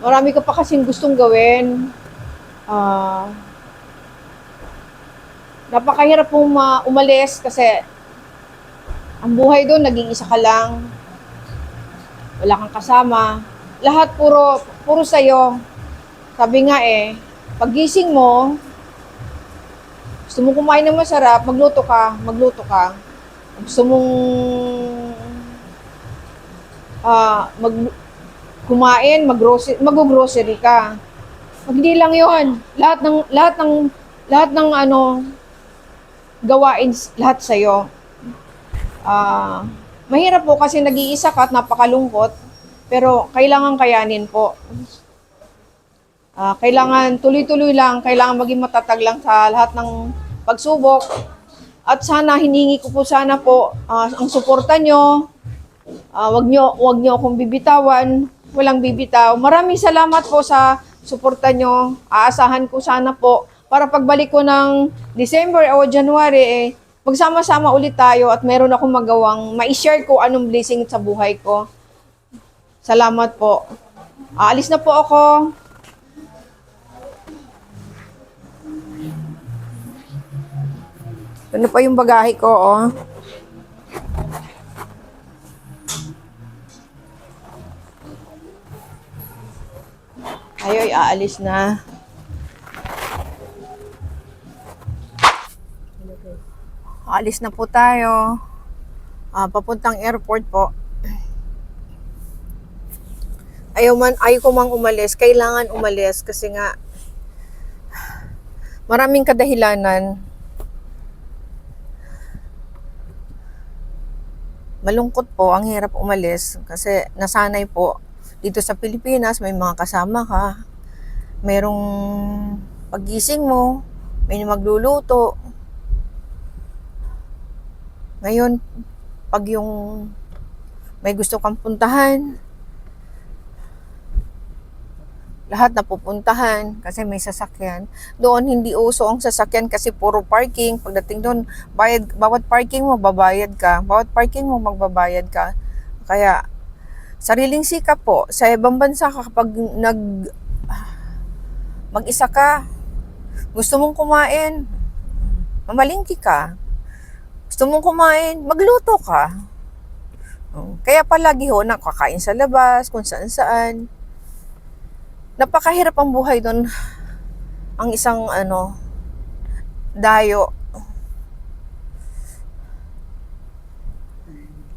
Marami ka pa kasing gustong gawin. Ah, napakahirap pong ma- umalis kasi ang buhay doon, naging isa ka lang. Wala kang kasama. Lahat puro, puro sa'yo. Sabi nga eh, pagising mo, gusto mo kumain ng masarap, magluto ka, magluto ka. Gusto mong ah mag kumain, mag-grocery, ka. Hindi lang 'yon, lahat ng lahat ng lahat ng ano gawain lahat sa iyo. Ah, mahirap po kasi nag-iisa ka at napakalungkot, pero kailangan kayanin po. Ah, kailangan tuloy-tuloy lang, kailangan maging matatag lang sa lahat ng pagsubok. At sana hiningi ko po sana po ah, ang suporta nyo. Ah, wag nyo, wag nyo akong bibitawan. Walang bibitaw. Maraming salamat po sa suporta nyo. Aasahan ko sana po para pagbalik ko ng December o January, eh, magsama-sama ulit tayo at meron akong magawang ma-share ko anong blessing sa buhay ko. Salamat po. Aalis na po ako. Ano pa yung bagahe ko, oh. Ayoy, aalis na. Aalis na po tayo. Ah, papuntang airport po. Ayaw man, ayaw ko mang umalis. Kailangan umalis kasi nga maraming kadahilanan. Malungkot po, ang hirap umalis kasi nasanay po dito sa Pilipinas, may mga kasama ka. Merong pagising mo, may magluluto. Ngayon, pag yung may gusto kang puntahan, lahat na pupuntahan kasi may sasakyan. Doon hindi uso ang sasakyan kasi puro parking. Pagdating doon, bayad, bawat parking mo babayad ka. Bawat parking mo magbabayad ka. Kaya sariling sikap po sa ibang bansa ka kapag nag mag-isa ka, gusto mong kumain, mamalingki ka. Gusto mong kumain, magluto ka. Oh, Kaya palagi ho, nakakain sa labas, kung saan saan. Napakahirap ang buhay doon. Ang isang ano, dayo.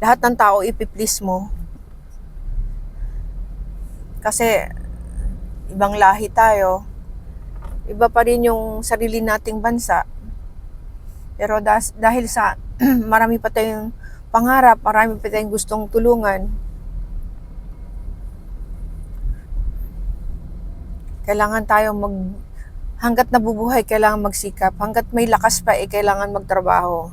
Lahat ng tao ipiplease mo. Kasi ibang lahi tayo. Iba pa rin yung sarili nating bansa. Pero das, dahil sa marami pa tayong pangarap, marami pa tayong gustong tulungan, kailangan tayong mag hanggat nabubuhay kailangan magsikap hanggat may lakas pa eh kailangan magtrabaho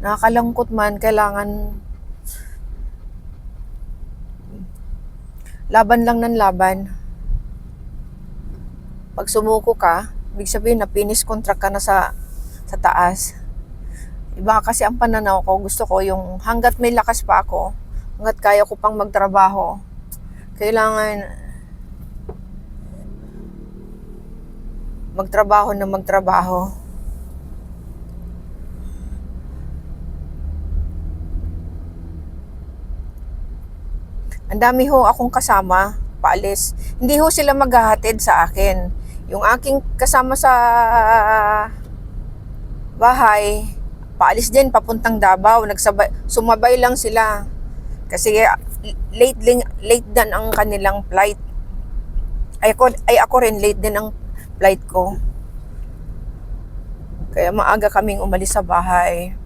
nakakalangkot man kailangan laban lang ng laban pag sumuko ka ibig sabihin na finish contract ka na sa sa taas Iba kasi ang pananaw ko, gusto ko yung hanggat may lakas pa ako, hanggat kaya ko pang magtrabaho, kailangan magtrabaho na magtrabaho. Ang dami ho akong kasama, paalis. Hindi ho sila maghahatid sa akin. Yung aking kasama sa bahay, paalis din papuntang Davao, nagsabay sumabay lang sila. Kasi late late din ang kanilang flight. Ay ako ay ako rin late din ang flight ko. Kaya maaga kaming umalis sa bahay.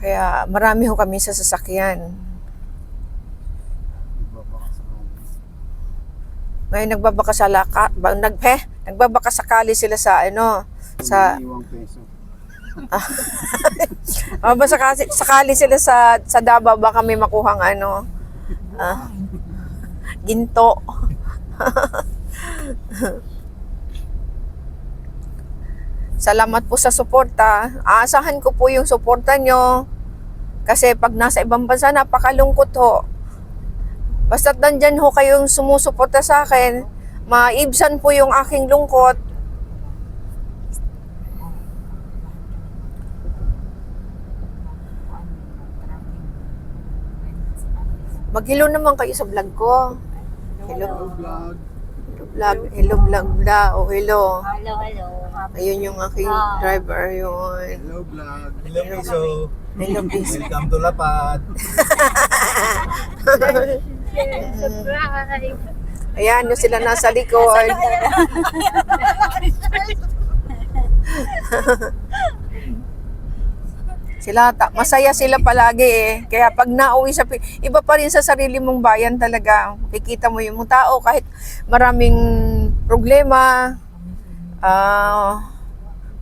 Kaya marami ho kami sa sasakyan. Ngayon nagbabaka sa laka, ba, nagpe, nagbabaka sakali sila sa ano, sa. Ah, basta kasi sakali sila sa sa Davao baka may makuhang ano ah, ginto. Salamat po sa suporta. Aasahan ko po yung suporta nyo. Kasi pag nasa ibang bansa, napakalungkot ho. Basta't nandyan ho kayong sumusuporta sa akin, maibsan po yung aking lungkot. Maghilo naman kayo sa vlog ko. Hello. vlog. Vlog. Hello vlog da. O hello. Hello, hello. Ayun yung aking Ah. driver. Yun. Hello vlog. Hello, Piso. Hello, please. Welcome to Lapad. Ayan, yung sila nasa likod. sila, ta- masaya sila palagi eh. Kaya pag nauwi sa, iba pa rin sa sarili mong bayan talaga. Kikita mo yung tao kahit maraming problema, ah,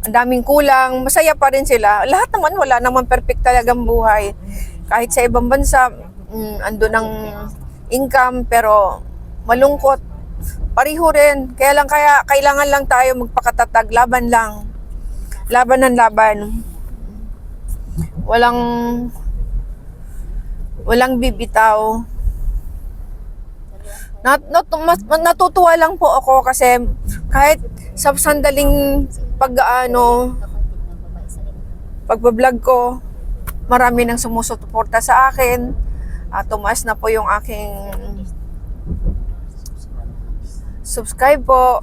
ang daming kulang, masaya pa rin sila. Lahat naman, wala naman perfect talagang buhay. Kahit sa ibang bansa, mm, ando ng income, pero malungkot. Pariho rin. Kaya lang, kaya, kailangan lang tayo magpakatatag. Laban lang. Laban ng laban. Walang, walang bibitaw. Nat, nat, mas- natutuwa lang po ako kasi kahit sa sandaling pag ano, pagbablog ko, marami nang sumusuporta sa akin. Ah, tumaas na po yung aking subscribe po.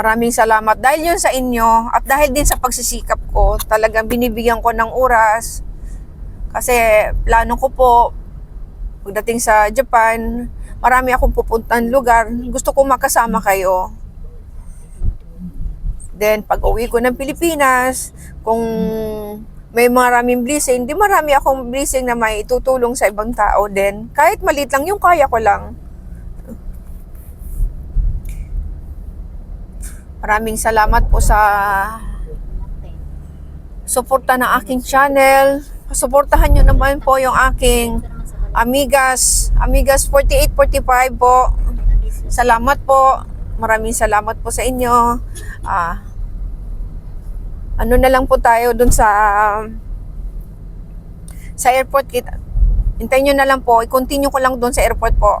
Maraming salamat. Dahil yun sa inyo at dahil din sa pagsisikap ko, talagang binibigyan ko ng oras. Kasi plano ko po, pagdating sa Japan, marami akong pupuntan lugar. Gusto ko makasama kayo. Then, pag uwi ko ng Pilipinas, kung may maraming blessing, di marami akong blessing na may tutulong sa ibang tao din. Kahit maliit lang, yung kaya ko lang. Maraming salamat po sa suporta ng aking channel. Suportahan nyo naman po yung aking Amigas, Amigas 4845 po. Salamat po. Maraming salamat po sa inyo. Ah, ano na lang po tayo dun sa sa airport kita. Hintayin nyo na lang po. I-continue ko lang dun sa airport po.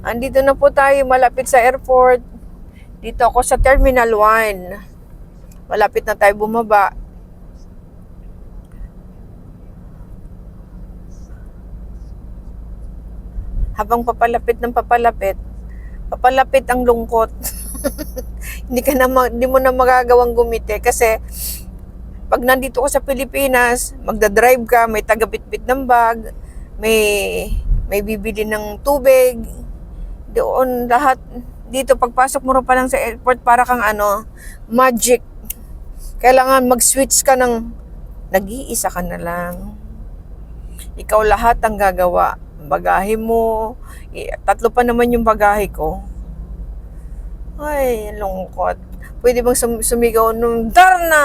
Andito na po tayo malapit sa airport. Dito ako sa Terminal 1. Malapit na tayo bumaba. Habang papalapit ng papalapit, papalapit ang lungkot. hindi ka na hindi mo na magagawang gumiti kasi pag nandito ka sa Pilipinas, magda-drive ka, may taga-bitbit ng bag, may may bibili ng tubig, doon lahat dito pagpasok mo pa lang sa airport para kang ano magic. Kailangan mag-switch ka ng nag-iisa ka na lang. Ikaw lahat ang gagawa. Bagahe mo. Tatlo pa naman yung bagahe ko. Ay lungkot. Pwede bang sum- sumigaw nung darna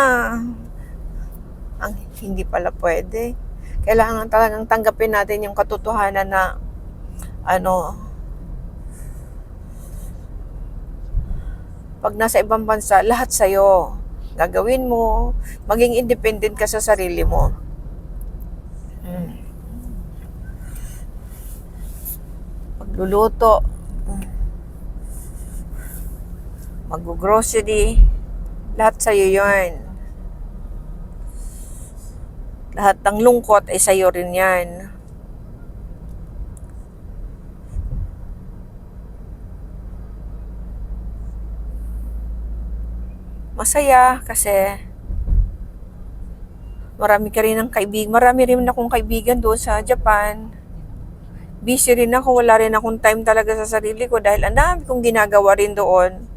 ang hindi pala pwede. Kailangan talagang tanggapin natin yung katotohanan na ano pag nasa ibang bansa, lahat sa'yo. Gagawin mo, maging independent ka sa sarili mo. Hmm. Pagluluto, mag-grocery, lahat sa'yo yun. Lahat ng lungkot ay sa'yo rin yan. Masaya kasi marami ka rin ng kaibig, marami rin akong kaibigan doon sa Japan. Busy rin ako, wala rin akong time talaga sa sarili ko dahil ang dami kong ginagawa rin doon.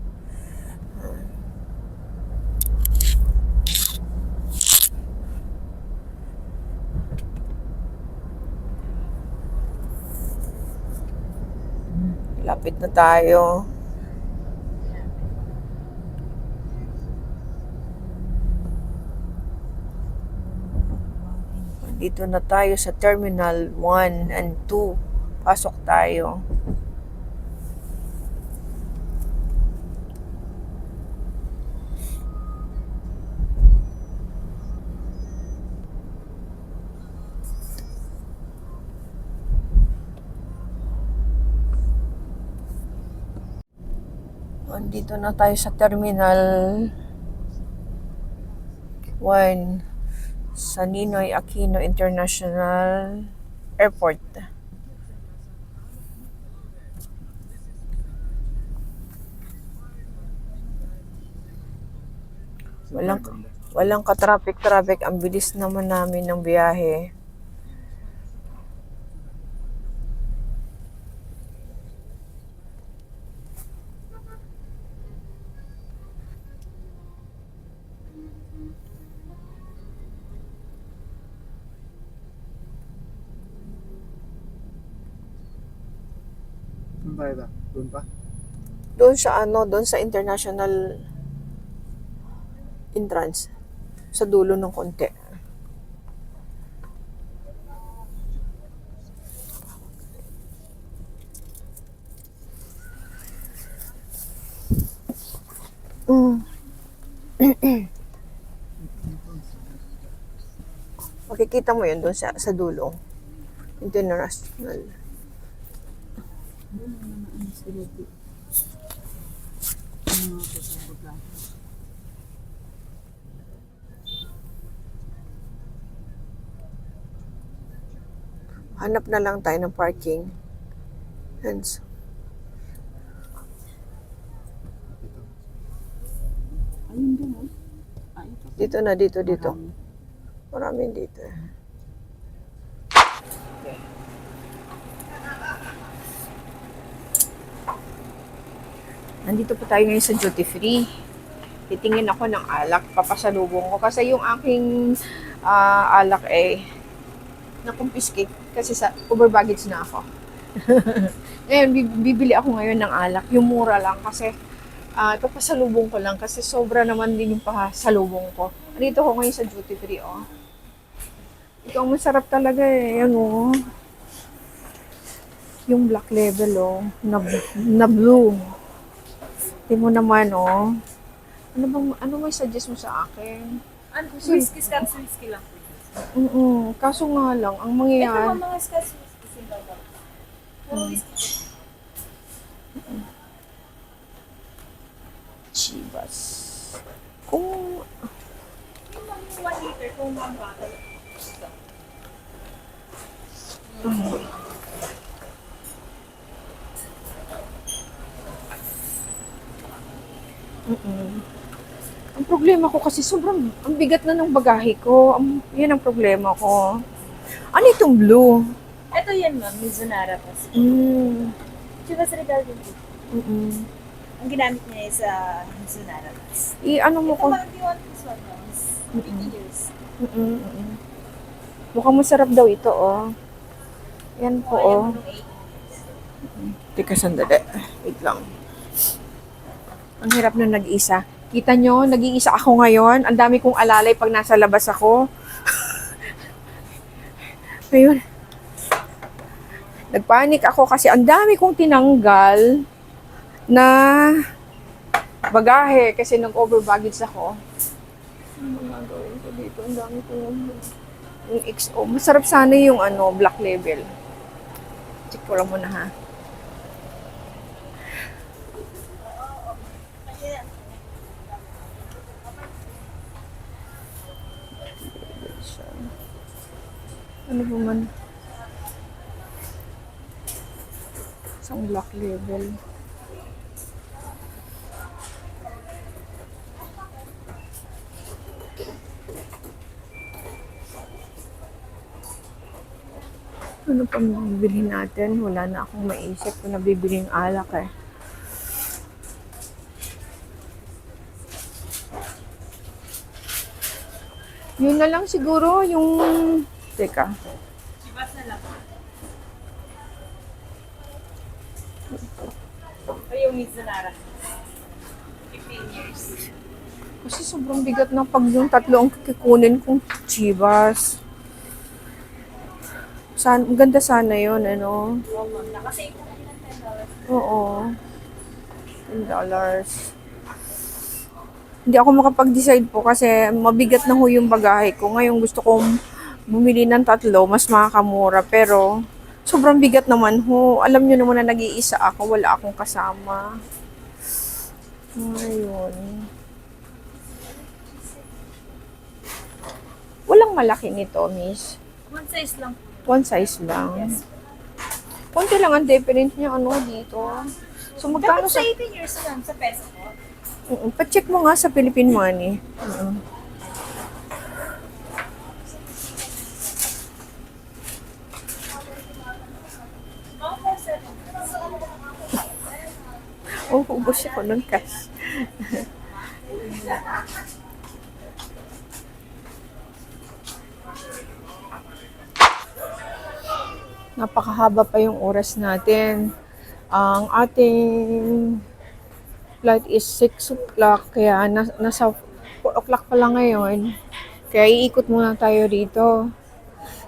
Lapit na tayo. Dito na tayo sa Terminal 1 and 2. Pasok tayo. Andito na tayo sa terminal 1 sa Ninoy Aquino International Airport. Walang walang ka-traffic-traffic. Ang bilis naman namin ng biyahe. Tayo ba? Doon pa? Doon sa ano, doon sa international entrance. Sa dulo ng konti. Mm. Makikita mo yun doon sa, sa dulo. International. Hanap na lang tayo ng parking. Hence, Ayun din, oh. Ah, ito. dito na, dito, dito. Marami. Maraming dito. Nandito po tayo ngayon sa duty free. Titingin ako ng alak, papasalubong ko. Kasi yung aking ah, alak eh, na-confiscate kasi sa over baggage na ako. ngayon, bi- bibili ako ngayon ng alak. Yung mura lang kasi ah ipapasalubong ko lang kasi sobra naman din yung pasalubong ko. Nandito ko ngayon sa duty free, oh. Ito ang masarap talaga eh. Yan, oh. Yung black label, oh. Na, na blue. Tingnan mo naman, oh. Ano bang, ano may suggest mo sa akin? Ano, whiskey, scotch whiskey lang. Oo, kaso nga lang, ang Ito mangyayari, mga mga scotch whiskey sila daw. Puro whiskey. Chivas. Kung, Yung mga 1 liter kung mga bottle. mm Ang problema ko kasi sobrang, ang bigat na ng bagahe ko. Ang, yan ang problema ko. Ano itong blue? Ito yan ma'am, Mizunara pa. Mm. Chivas Regal din po. Mm-mm. Ang ginamit niya is sa Mizunara pa. I, ano mo Ito ko? ma'am, di one plus one ounce. 50 years. Mm-mm, mm-mm. Mukhang masarap daw ito, oh. Yan po, Kaya oh. mo nung 8 years. Teka, sandali. Wait lang. Ang hirap na nag-isa. Kita nyo, nag-iisa ako ngayon. Ang dami kong alalay pag nasa labas ako. ngayon, nagpanik ako kasi ang dami kong tinanggal na bagahe kasi nag-over baggage ako. Ano nga gawin ko dito? Ang dami ko yung XO. Masarap sana yung ano, black label. Check ko lang muna ha. Ano ba man? Isang black label. Ano pa bibilhin natin? Wala na akong maisip kung nabibili yung alak eh. Yun na lang siguro yung... Teka. O yung Mizunara. 15 years. Kasi sobrang bigat na pag yung tatlo ang kikunin kong chivas. San, ang ganda sana yun, ano? Oo ma'am, nakasave ko na ng $10. Oo. $10. Hindi ako makapag-decide po kasi mabigat na ho yung bagahe ko. Ngayon gusto kong bumili ng tatlo, mas makakamura. Pero sobrang bigat naman ho. Alam nyo naman na nag-iisa ako, wala akong kasama. Ngayon. Walang malaki nito, miss. One size lang. One size lang. Yes. Konti lang ang difference niya ano dito. So magkano Dapat sa... sa 18 years lang sa peso po. Mm, Pa-check mo nga sa Philippine Money. Mm. Oh, ubos ako ng cash. Napakahaba pa yung oras natin. Ang ating flight is 6 o'clock, kaya na, nasa 4 o'clock pa lang ngayon. Kaya iikot muna tayo dito.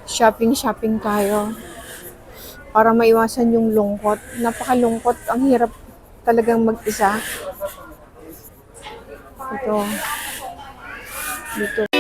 Shopping, shopping tayo. Para maiwasan yung lungkot. Napakalungkot. Ang hirap talagang mag-isa. Ito. Dito.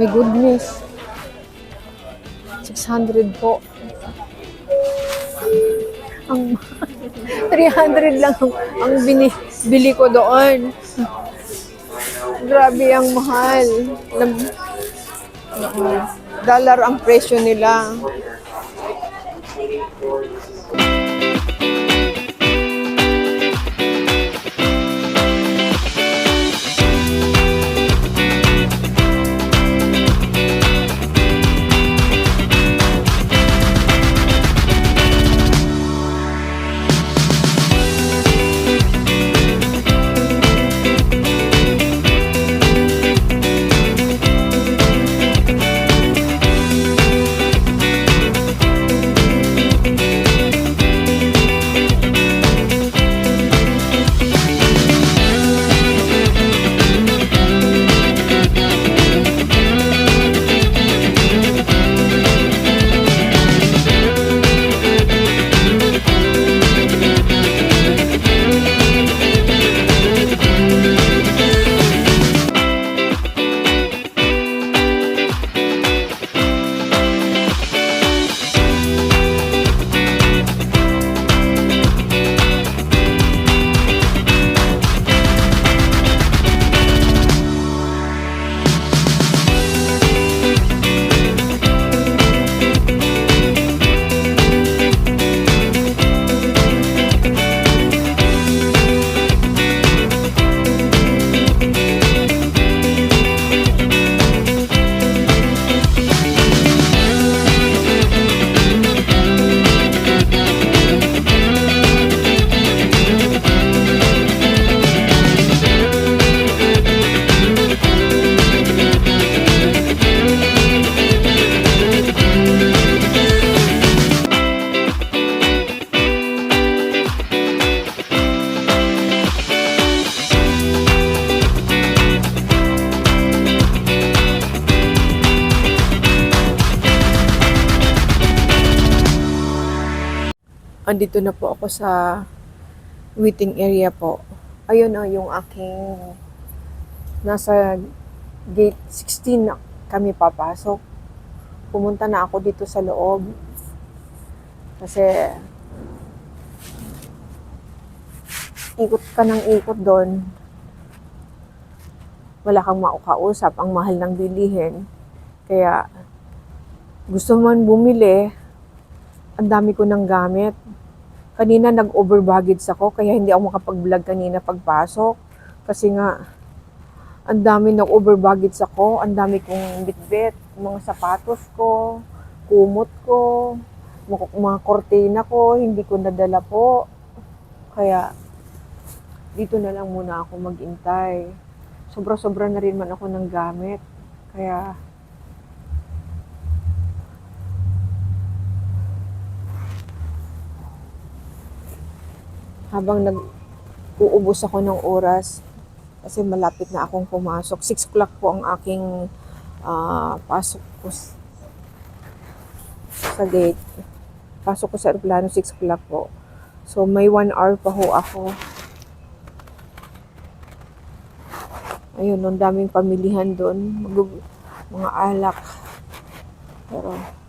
My goodness. 600 po. Ang 300 lang ang, bini, bili ko doon. Grabe ang mahal. Dollar ang presyo nila. Andito na po ako sa waiting area po. Ayun na yung aking nasa gate 16 na kami papasok. Pumunta na ako dito sa loob. Kasi ikot ka ng ikot doon. Wala kang maukausap. Ang mahal ng bilihin. Kaya gusto man bumili, ang dami ko ng gamit. Kanina nag-over baggage ako kaya hindi ako makapag-vlog kanina pagpasok. Kasi nga, ang dami nag-over baggage ako, ang dami kong bitbit, mga sapatos ko, kumot ko, mga, kortina ko, hindi ko nadala po. Kaya, dito na lang muna ako mag-intay. Sobra-sobra na rin man ako ng gamit. Kaya, habang nag-uubos ako ng oras kasi malapit na akong pumasok. 6 o'clock po ang aking ah, pasok ko sa gate. Pasok ko sa aeroplano 6 o'clock po. So may 1 hour pa ho ako. Ayun, ang daming pamilihan doon. Mga alak. Pero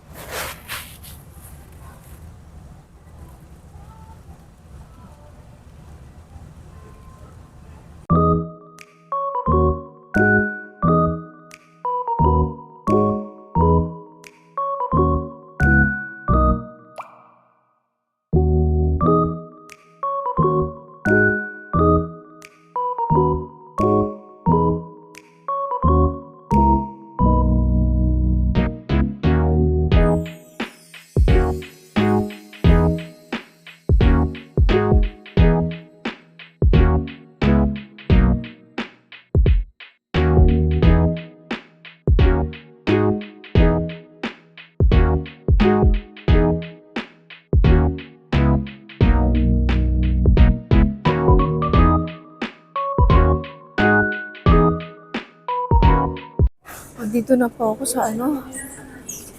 Dito na po ako sa ano,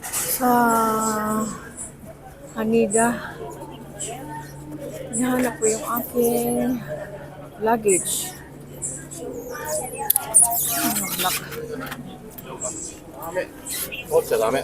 sa Hanida. Hinahanap ko yung aking luggage. Ano, black. 持っちゃダメ。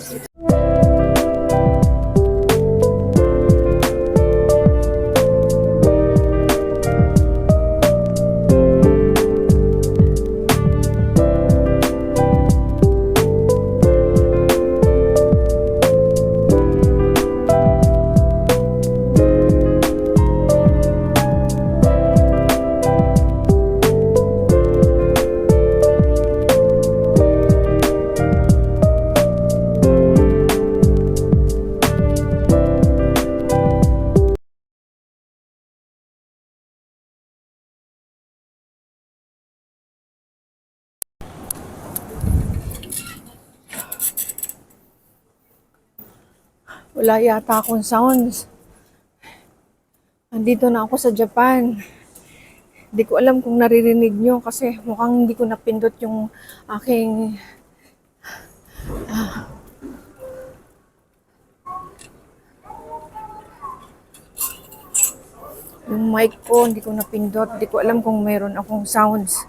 Wala yata akong sounds. Andito na ako sa Japan. Hindi ko alam kung naririnig nyo kasi mukhang hindi ko napindot yung aking ah. yung mic ko, hindi ko napindot. Hindi ko alam kung mayroon akong sounds.